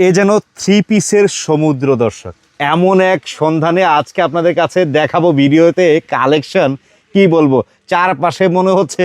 এ যেন থ্রি পিসের সমুদ্র দর্শক। এমন এক সন্ধানে আজকে আপনাদের কাছে দেখাবো ভিডিওতে কালেকশন কি বলব? চারপাশে মনে হচ্ছে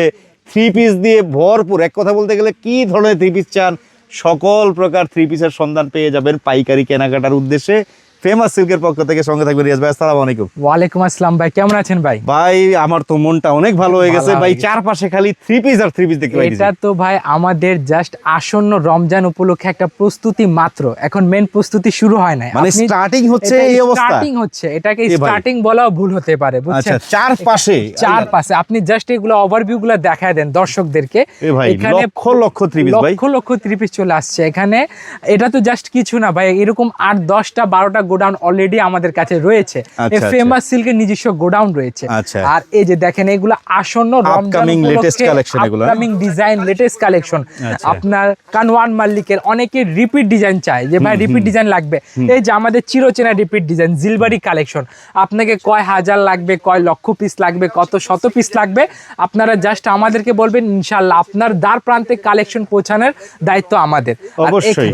থ্রি পিস দিয়ে ভরপুর। এক কথা বলতে গেলে কি ধরনের থ্রি পিস চান? সকল প্রকার থ্রি পিসের সন্ধান পেয়ে যাবেন পাইকারি কেনাকাটার উদ্দেশ্যে। ফেমাস সিল্কের পক্ষ থেকে সঙ্গে থাকবেন রিয়াজ ভাই আসসালামু আলাইকুম। ওয়ালাইকুম আসসালাম ভাই কেমন আছেন ভাই? ভাই আমার তো মনটা অনেক ভালো হয়ে গেছে। ভাই চারপাশে খালি থ্রি পিস আর থ্রি পিস দেখতে পাইছি এটা তো ভাই আমাদের জাস্ট আসন্ন রমজান উপলক্ষে একটা প্রস্তুতি মাত্র। এখন মেন প্রস্তুতি শুরু হয় না মানে starting হচ্ছে এই অবস্থা? স্টার্টিং হচ্ছে। এটাকে স্টার্টিং বলাও ভুল হতে পারে আচ্ছা বুঝছেন চারপাশে। চার আপনি জাস্ট এগুলো ওভারভিউ গুলো দেখায় দেন দর্শকদেরকে। এ ভাই, লক্ষ লক্ষ three piece ভাই। লক্ষ লক্ষ থ্রি পিস চলে আসছে। এখানে এটা তো জাস্ট কিছু না ভাই। এরকম আট দশটা বারোটা গোডাউন অলরেডি আমাদের কাছে রয়েছে। আচ্ছা, ফেমাস সিল্কের নিজস্ব গোডাউন রয়েছে। আচ্ছা। আর এই যে দেখেন এগুলো আসন্ন রমজান এগুলো, হ্যাঁ? আপকামিং ডিজাইন লেটেস্ট কালেকশন আচ্ছা। আপনার কানওয়ান মাল্লিকের অনেকে রিপিট ডিজাইন চায় যে ভাই রিপিট ডিজাইন লাগবে। এই যে আমাদের চিরচেনা রিপিট ডিজাইন জিলবারি কালেকশন আপনাকে কয় হাজার লাগবে কয় লক্ষ পিস লাগবে কত শত পিস লাগবে? আপনারা জাস্ট আমাদেরকে বলবেন ইনশাল্লাহ আপনার দ্বার প্রান্তে কালেকশন পৌঁছানোর দায়িত্ব আমাদের। অবশ্যই।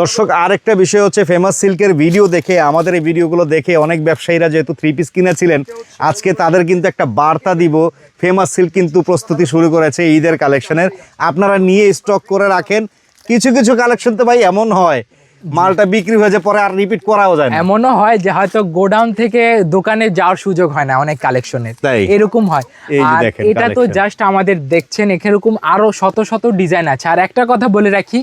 দর্শক আরেকটা বিষয় হচ্ছে ফেমাস সিল্কের ভিডিও দেখে আমাদের এই ভিডিওগুলো দেখে অনেক ব্যবসায়ীরা যেহেতু থ্রি পিস কিনেছিলেন, আজকে তাদের কিন্তু একটা বার্তা দিব। ফেমাস সিল্ক কিন্তু প্রস্তুতি শুরু করেছে ঈদের কালেকশনের আপনারা নিয়ে স্টক করে রাখেন। কিছু কিছু কালেকশন তো ভাই এমন হয় মালটা বিক্রি হয়ে যায় পরে আর রিপিট করাও যায় না। এমনও হয় যে হয়তো গোডাউন থেকে দোকানে যাওয়ার সুযোগ হয় না অনেক কালেকশনে এরকম হয়। আর এটা তো জাস্ট আমাদের দেখছেন এরকম আরও শত শত ডিজাইন আছে। আর একটা কথা বলে রাখি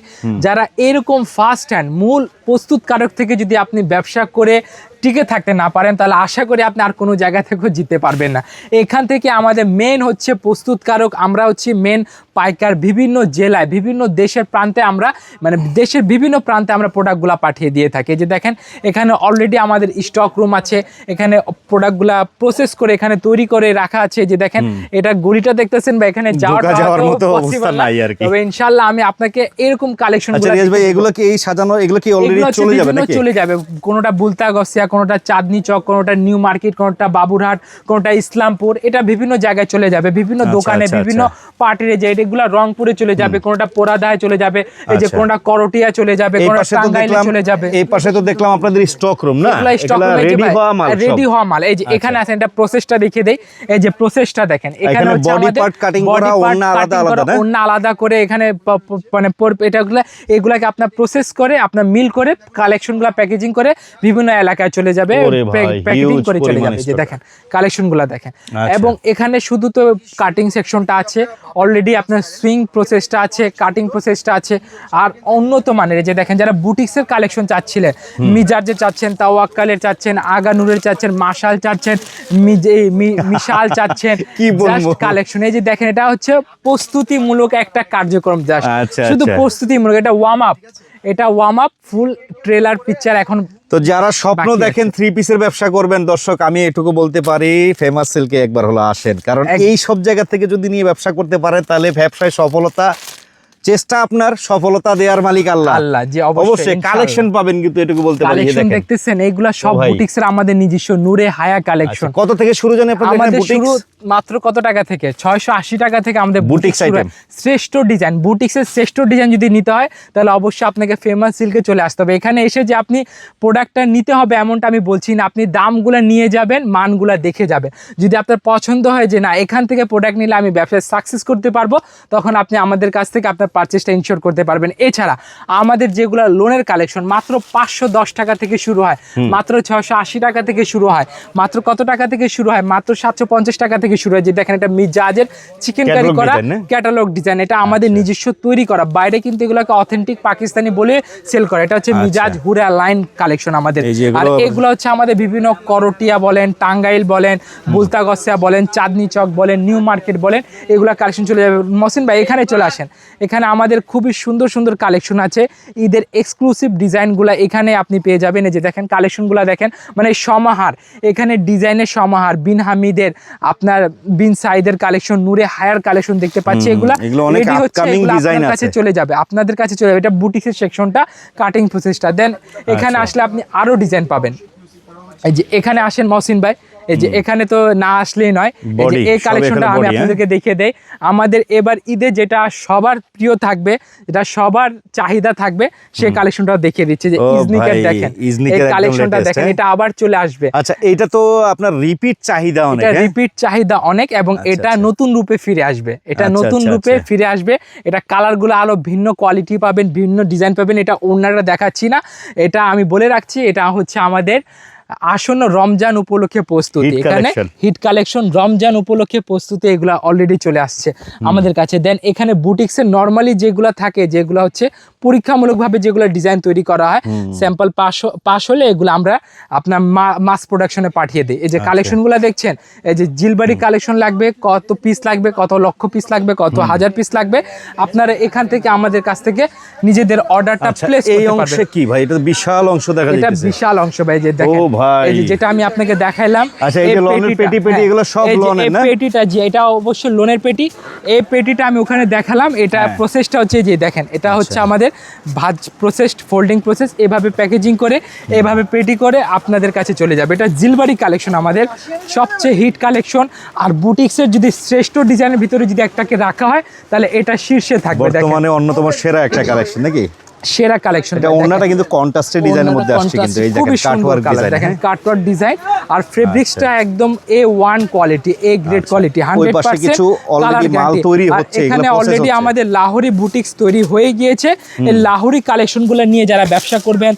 যারা এরকম ফার্স্ট হ্যান্ড মূল প্রস্তুতকারক থেকে যদি আপনি ব্যবসা করে টিকে থাকতে না পারেন তাহলে আশা করি আপনি আর কোনো জায়গা থেকেও জিততে পারবেন না। এখান থেকে আমাদের মেন হচ্ছে প্রস্তুতকারক আমরা হচ্ছে মেন পাইকার বিভিন্ন জেলায় বিভিন্ন দেশের প্রান্তে আমরা মানে দেশের বিভিন্ন প্রান্তে আমরা প্রোডাক্টগুলো পাঠিয়ে দিয়ে থাকি। যে দেখেন এখানে অলরেডি আমাদের স্টক রুম আছে এখানে প্রোডাক্টগুলা প্রসেস করে এখানে তৈরি করে রাখা আছে। যে দেখেন এটা গুড়িটা দেখতেছেন বা এখানে যাওয়ার মতো অবস্থা নাই আর কি। তবে ইনশাল্লাহ আমি আপনাকে এরকম কালেকশন আচ্ছা ভাই এগুলো কি এই সাজানো এগুলো কি অলরেডি চলে যাবে নাকি? চলে যাবে কোনোটা বুলতা গসিয়া কোনোটা চাঁদনি চক কোনোটা নিউ মার্কেট কোনোটা বাবুরহাট কোনোটা ইসলামপুর এটা বিভিন্ন জায়গায় চলে যাবে। বিভিন্ন আচ্ছা, দোকানে আচ্ছা, বিভিন্ন পার্টির যে এগুলো রংপুরে চলে যাবে কোনোটা পোড়াদায় চলে যাবে এই যে আচ্ছা। কোনোটা করটিয়া চলে যাবে কোনোটা টাঙ্গাইলে চলে যাবে। এই পাশে তো দেখলাম আপনাদের স্টক রুম না? রেডি হওয়া মাল রেডি হওয়া মাল। এই যে আচ্ছা। এখানে আছে এটা প্রসেসটা দেখিয়ে দেই। এই যে প্রসেসটা দেখেন এখানে part cutting body করা, part আলাদা আলাদা করা, না? ওড়না আলাদা করে এখানে মানে এটাগুলা এগুলাকে আপনার প্রসেস করে আপনার মিল করে কালেকশনগুলো প্যাকেজিং করে বিভিন্ন এলাকায় চলে যাবে ভাই, প্যাকেজিং huge করে চলে যাবে যে। দেখেন কালেকশনগুলো দেখেন আচ্ছা। এবং এখানে শুধু তো কাটিং সেকশনটা আছে অলরেডি আপনার সুইং প্রসেসটা আছে কাটিং প্রসেসটা আছে আর উন্নত মানের যে দেখেন যারা বুটিক্সের কালেকশন চাচ্ছিলেন মিজার্জের চাচ্ছেন তাওয়াক্কালের চাচ্ছেন আগানুরের চাচ্ছেন মাশাল চাচ্ছেন মিশাল চাচ্ছেন কি বলব? কালেকশন এই যে দেখেন এটা হচ্ছে প্রস্তুতিমূলক একটা কার্যক্রম জাস্ট আচ্ছা, শুধু আচ্ছা। প্রস্তুতিমূলক এটা ওয়ার্ম আপ এটা warm up full trailer picture এখন তো যারা স্বপ্ন দেখেন থ্রি পিসের ব্যবসা করবেন দর্শক আমি এটুকু বলতে পারি ফেমাস সিল্কে একবার হলো আসেন। কারণ এই সব জায়গা থেকে যদি নিয়ে ব্যবসা করতে পারেন তাহলে ব্যবসায় সফলতা চেষ্টা আপনার সফলতা দেওয়ার মালিক আল্লাহ। আল্লাহ, জি, অবশ্যই, কালেকশন পাবেন কিন্তু এটুকু বলতে পারি কালেকশন দেখতেছেন এইগুলা সব ও ভাই। বুটিক্সের আমাদের নিজস্ব নূরে হায়া আচ্ছা, কালেকশন কত থেকে শুরু জানি আপনাদের আমাদের শুরু মাত্র কত টাকা থেকে? ছয়শো আশি টাকা থেকে আমাদের বুটিক্স শুরু শ্রেষ্ঠ ডিজাইন বুটিক্সের শ্রেষ্ঠ ডিজাইন যদি নিতে হয় তাহলে অবশ্যই আপনাকে ফেমাস সিল্কে চলে আসতে হবে। এখানে এসে যে আপনি প্রোডাক্টটা নিতে হবে এমনটা আমি বলছি না আপনি দামগুলো নিয়ে যাবেন মানগুলো দেখে যাবেন। যদি আপনার পছন্দ হয় যে না এখান থেকে প্রোডাক্ট নিলে আমি ব্যবসায় সাকসেস করতে পারব তখন আপনি আমাদের কাছ থেকে আপনার পারচেসটা ইনশিওর করতে পারবেন। এছাড়া আমাদের যেগুলো লোনের কালেকশন মাত্র পাঁচশো দশ টাকা থেকে শুরু হয়। মাত্র আশি টাকা থেকে শুরু হয়। মাত্র কত টাকা থেকে শুরু হয়? মাত্র সাতশো পঞ্চাশ টাকা থেকে শুরু হয়। যে দেখেন এটা মির্জাজের চিকেন কারি করা ক্যাটালগ ডিজাইন এটা আমাদের নিজস্ব তৈরি করা। বাইরে কিন্তু এগুলোকে অথেন্টিক পাকিস্তানি বলে সেল করে। এটা হচ্ছে মিজাজ হুরা লাইন কালেকশন আমাদের। আর এগুলো- হচ্ছে আমাদের বিভিন্ন করটিয়া বলেন টাঙ্গাইল বলেন বুলতাগসিয়া বলেন চাঁদনি চক বলেন নিউ মার্কেট বলেন এগুলো কালেকশন চলে যাবে। মহসিন ভাই এখানে চলে আসেন। এখানে আমাদের খুবই সুন্দর সুন্দর কালেকশন আছে। ঈদের এক্সক্লুসিভ ডিজাইনগুলো এখানে আপনি পেয়ে যাবেন। এই যে দেখেন কালেকশনগুলো দেখেন মানে সমাহার। এখানে ডিজাইনের সমাহার বিন হামিদের আপনার বিন সাইদের কালেকশন নূরে হায়ার কালেকশন দেখতে পাচ্ছি এগুলা। আপনার কাছে চলে যাবে আপনাদের কাছে চলে যাবে। এটা বুটিক্সের সেকশনটা কাটিং প্রসেসটা দেন এখানে আচ্ছা। আসলে আপনি আরও ডিজাইন পাবেন। এই যে এখানে আসেন মহসিন ভাই। এই যে এখানে তো না আসলেই নয় এই কালেকশনটা আমি হ্যাঁ? আপনাদেরকে দেখিয়ে দেই আমাদের এবার ঈদে যেটা সবার প্রিয় থাকবে যেটা সবার চাহিদা থাকবে সেই কালেকশনটা দেখিয়ে দিচ্ছে যে ইজনিকের দেখেন এই কালেকশনটা দেখেন হ্যাঁ? এটা আবার চলে আসবে আচ্ছা এইটা তো আপনার রিপিট চাহিদা অনেক এটা হ্যাঁ? রিপিট চাহিদা অনেক এবং আচ্ছা, এটা আচ্ছা। নতুন রূপে ফিরে আসবে এটা আচ্ছা, নতুন রূপে। ফিরে আসবে এটা কালারগুলো আরও ভিন্ন কোয়ালিটি পাবেন ভিন্ন ডিজাইন পাবেন এটা ওনারা দেখাচ্ছি না এটা আমি বলে রাখছি এটা হচ্ছে আমাদের আসন্ন রমজান উপলক্ষে প্রস্তুতি। এখানে হিট কালেকশন রমজান উপলক্ষে প্রস্তুতি এগুলো অলরেডি চলে আসছে আমাদের কাছে। দেন এখানে বুটিক্সের নর্মালি যেগুলো থাকে যেগুলো হচ্ছে পরীক্ষামূলকভাবে যেগুলো ডিজাইন তৈরি করা হয় স্যাম্পল পাস পাস হলে এগুলো আমরা আপনার মাস প্রোডাকশনে পাঠিয়ে দিই এই যে কালেকশনগুলো দেখছেন এই যে জিলবাড়ি কালেকশন লাগবে কত পিস লাগবে কত লক্ষ পিস লাগবে কত হাজার পিস লাগবে আপনারা এখান থেকে আমাদের কাছ থেকে নিজেদের অর্ডারটা আচ্ছা প্লেস এই অংশে কি ভাই এটা বিশাল অংশ দেখা যাচ্ছে এটা বিশাল অংশ ভাই যে দেখেন ও ভাই। এই যে যেটা আমি আপনাকে দেখাইলাম আচ্ছা, এই যে লোনের পেটি পেটি হ্যাঁ, এগুলো সব লোনের এই না? পেটিটা যে এটা অবশ্যই লোনের পেটি এই পেটিটা আমি ওখানে দেখালাম এটা হ্যাঁ। প্রসেসটা হচ্ছে যে দেখেন এটা আচ্ছা। হচ্ছে আমাদের ভাজ প্রসেসড ফোল্ডিং প্রসেস এভাবে প্যাকেজিং করে, এভাবে পেটি করে আপনাদের কাছে চলে যাবে। এটা জিলবাড়ি কালেকশন আমাদের, সবচেয়ে হিট কালেকশন আর বুটিক্সের যদি শ্রেষ্ঠ ডিজাইনের ভিতরে যদি একটাকে রাখা হয়, তাহলে এটা শীর্ষে থাকবে মানে অন্যতম সেরা একটা কালেকশন নাকি? সেরা কালেকশন এটা ওন্নাটা কিন্তু কন্ট্রাস্টের ডিজাইনের মধ্যে আসছে কিন্তু এই দেখেন কাটওয়ার্ক ডিজাইন দেখেন কাটওয়ার্ক ডিজাইন আর ফেব্রিক্সটা একদম A one quality A grade quality hundred আচ্ছা। পাশে কিছু already মাল তৈরি হচ্ছে, এখানে অলরেডি আমাদের লাহোরি বুটিক্স তৈরি হয়ে গিয়েছে। এই লাহোরি কালেকশনগুলো নিয়ে যারা ব্যবসা করবেন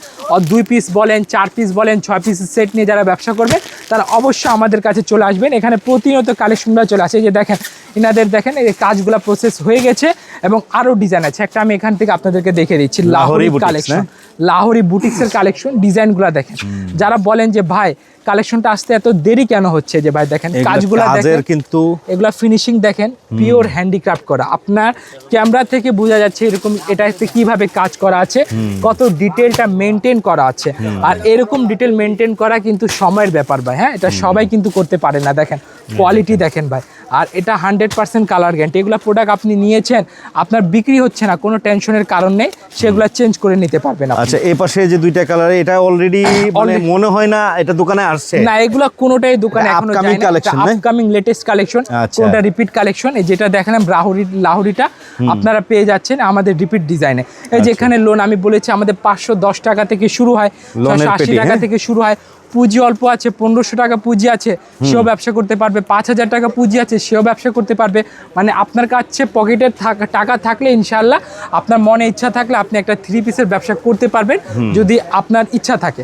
দুই পিস বলেন চার পিস বলেন ছয় পিস সেট নিয়ে যারা ব্যবসা করবেন তারা অবশ্যই আমাদের কাছে চলে আসবেন। এখানে প্রতিনিয়ত কালেকশনগুলো চলে আসে। যে দেখেন ইনাদের দেখেন এই কাজগুলা প্রসেস হয়ে গেছে এবং আরও ডিজাইন আছে। একটা আমি এখান থেকে আপনাদেরকে দেখে দিচ্ছি লাহোরি কালেকশন? লাহোরি বুটিক্সের কালেকশন ডিজাইনগুলো দেখেন। যারা বলেন যে ভাই কালেকশনটা আসতে এত দেরি কেন হচ্ছে? যে ভাই দেখেন কাজগুলো দেখেন কিন্তু এগুলা ফিনিশিং দেখেন পিওর হ্যান্ডিক্রাফট করা। আপনার ক্যামেরা থেকে বোঝা যাচ্ছে এরকম এটাতে কীভাবে কাজ করা আছে কত ডিটেলটা মেনটেন করা আছে। আর এরকম ডিটেল মেনটেন করা কিন্তু সময়ের ব্যাপার ভাই হ্যাঁ? এটা সবাই কিন্তু করতে পারে না দেখেন। কোয়ালিটি দেখেন ভাই। আর এটা হান্ড্রেড পার্সেন্ট কালার গ্যারান্টি এগুলো প্রোডাক্ট আপনি নিয়েছেন আপনার বিক্রি হচ্ছে না কোনো টেনশনের কারণ নেই সেগুলো চেঞ্জ করে নিতে পারবেন আচ্ছা এই পাশে যে দুইটা কালার এটা অলরেডি মানে মনে হয় না এটা দোকানে আসছে। না এগুলো কোনোটাই দোকানে এখনও upcoming collection, না? আপকামিং লেটেস্ট কালেকশন আচ্ছা। কোনটা রিপিট কালেকশন এই যেটা দেখালাম লাহোরি লাহোরিটা আপনারা পেয়ে যাচ্ছেন আমাদের রিপিট ডিজাইনে এই যে এখানে লোন আমি বলেছি আমাদের পাঁচশো দশ টাকা থেকে শুরু হয় ছশো আশি টাকা হ্যাঁ? থেকে শুরু হয়। পুঁজি অল্প আছে পনেরোশো টাকা পুঁজি আছে সেও ব্যবসা করতে পারবে। পাঁচ হাজার টাকা পুঁজি আছে সেও ব্যবসা করতে পারবে। মানে আপনার কাছে পকেটের টাকা থাকলে ইনশাল্লাহ আপনার মনে ইচ্ছা থাকলে আপনি একটা থ্রি পিসের ব্যবসা করতে পারবেন যদি আপনার ইচ্ছা থাকে।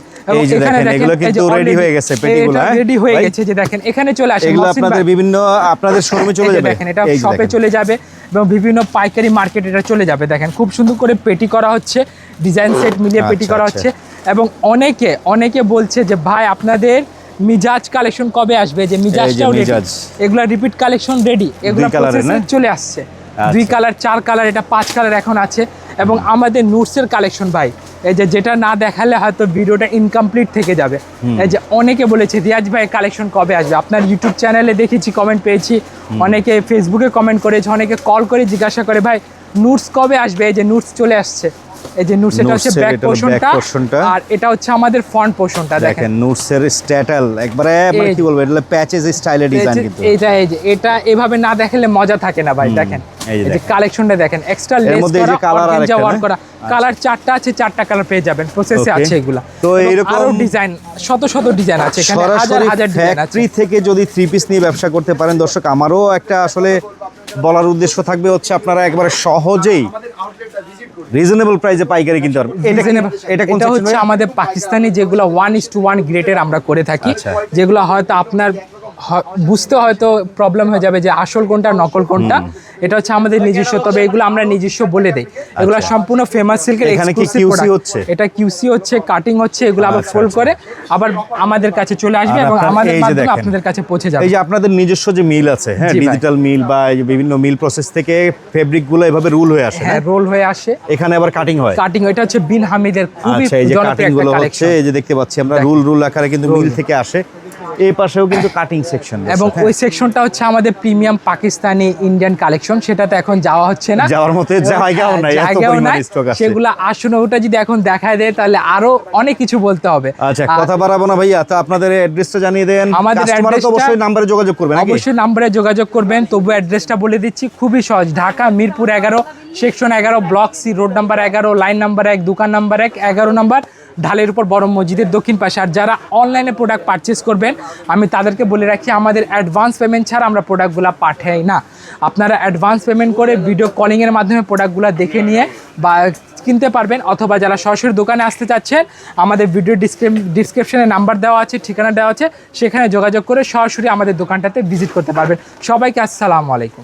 দেখেন, এগুলো হয়ে গেছে হ্যাঁ? রেডি হয়ে গেছে যে দেখেন এখানে চলে আসে আপনাদের বিভিন্ন আপনাদের শোরুমে চলে যাবে। দেখেন এটা শপে চলে যাবে এবং বিভিন্ন পাইকারি মার্কেট এটা চলে যাবে। দেখেন খুব সুন্দর করে পেটি করা হচ্ছে ডিজাইন সেট মিলিয়ে পেটি আচ্ছা, করা আচ্ছা। হচ্ছে। এবং অনেকে অনেকে বলছে যে ভাই আপনাদের মিজাজ কালেকশন কবে আসবে? যে মিজাজটাও রেডি। এগুলা রিপিট কালেকশন রেডি এগুলো চলে আসছে। দুই আচ্ছা। কালার চার কালার এটা পাঁচ কালার এখন আছে। এবং আমাদের নুটসের কালেকশন ভাই এই যে যেটা না দেখালে হয়তো ভিডিওটা ইনকমপ্লিট থেকে যাবে। এই যে অনেকে বলেছে রিয়াজ ভাই কালেকশন কবে আসবে? আপনার ইউটিউব চ্যানেলে দেখেছি কমেন্ট পেয়েছি। অনেকে ফেসবুকে কমেন্ট করেছে অনেকে কল করে জিজ্ঞাসা করে ভাই নোটস কবে আসবে? এই যে নোটস চলে আসছে। এই যে নুটস হচ্ছে ব্যাক পোর্শনটা আর এটা হচ্ছে আমাদের ফ্রন্ট পোর্শনটা দেখেন দেখেন। নুটসের স্ট্যাটাল একবারে মানে কি বলব এটা প্যাচেস স্টাইলের এই ডিজাইন কিন্তু। এইটা এই যে এটা এভাবে না দেখালে মজা থাকে না ভাই দেখেন। এই যে। কালেকশনটা দেখেন। এক্সট্রা এর লেস মধ্যে যে ওয়ার্ক না? করা। কালার চারটা আছে চারটা কালার পেয়ে যাবেন প্রসেসে আছে এগুলা। তো এবং এইরকম আরও ডিজাইন শত শত ডিজাইন আছে এখানে হাজার হাজার ডিজাইন আছে। ফ্যাক্টরি থেকে যদি থ্রি পিস নিয়ে ব্যবসা করতে পারেন দর্শক আমারও একটা আসলে বলার উদ্দেশ্য থাকবে হচ্ছে আপনারা একবারে সহজেই রিজনেবল প্রাইসে পাইকারি কিনতে পারবেন এটা এটা এটা হচ্ছে আমাদের পাকিস্তানি যেগুলো ওয়ান ইস টু ওয়ান গ্রেডের আমরা করে থাকি। আচ্ছা। যেগুলো হয়তো আপনার বুঝতে হয়তো প্রবলেম হয়ে যাবে যে আসল কোনটা নকল কোনটা। এটা হচ্ছে আমাদের নিজস্ব তবে এগুলো আমরা নিজস্ব বলে দেই। এগুলো সম্পূর্ণ ফেমাস সিল্কের আচ্ছা। হচ্ছে? এটা কিউসি হচ্ছে কাটিং হচ্ছে এগুলো আবার আচ্ছা, ফোল্ড আচ্ছা। করে আবার আমাদের কাছে চলে আসবে এবং আমাদের মাধ্যমে আপনাদের কাছে পৌঁছে যাবে। এই যে আপনাদের নিজস্ব যে মিল আছে হ্যাঁ ডিজিটাল মিল বা এই যে বিভিন্ন মিল প্রসেস থেকে ফেব্রিকগুলো এভাবে রুল হয়ে আসে হ্যাঁ রোল হয়ে আসে। এখানে আবার কাটিং হয়? কাটিং এটা হচ্ছে বিন হামিদের খুবই আচ্ছা জনপ্রিয় একটা কালেকশন এই যে দেখতে পাচ্ছি আমরা রুল রুল আকারে কিন্তু মিল থেকে আসে। এই পাশেও কিন্তু কাটিং সেকশন এবং ওই সেকশনটা হচ্ছে আমাদের প্রিমিয়াম পাকিস্তানি ইন্ডিয়ান কালেকশন সেটাতে এখন যাওয়া হচ্ছে না। যাওয়ার মতো জায়গাও নাই, এত জায়গাও নাই। আছে। সেগুলো আসলে ওটা যদি এখন দেখায় দেয় তাহলে আরও অনেক কিছু বলতে হবে। আচ্ছা কথা বাড়াবো না ভাইয়া তো আপনাদের অ্যাড্রেসটা জানিয়ে দেন। আমাদের অবশ্যই নাম্বারে যোগাযোগ করবেন অবশ্যই নাম্বারে যোগাযোগ করবেন। তবু অ্যাড্রেসটা বলে দিচ্ছি খুবই সহজ। ঢাকা মিরপুর এগারো সেকশন এগারো ব্লক সি রোড নাম্বার এগারো লাইন নাম্বার এক দোকান নাম্বার এক এগারো নাম্বার ঢালের উপর বড় মসজিদের দক্ষিণ পাশে। আর যারা অনলাইনে প্রোডাক্ট পারচেস করবেন, আমি তাদেরকে বলে রাখি, আমাদের অ্যাডভান্স পেমেন্ট ছাড়া আমরা প্রোডাক্টগুলো পাঠাই না। আপনারা অ্যাডভান্স পেমেন্ট করে ভিডিও কলিংয়ের মাধ্যমে প্রোডাক্টগুলো দেখে নিয়ে বা কিনতে পারবেন, অথবা যারা সরাসরি দোকানে আসতে চাচ্ছেন, আমাদের ভিডিও ডিসক্রিপশনে নাম্বার দেওয়া আছে, ঠিকানা দেওয়া আছে, সেখানে যোগাযোগ করে সরাসরি আমাদের দোকানটাতে ভিজিট করতে পারবেন। সবাইকে আসসালামু আলাইকুম।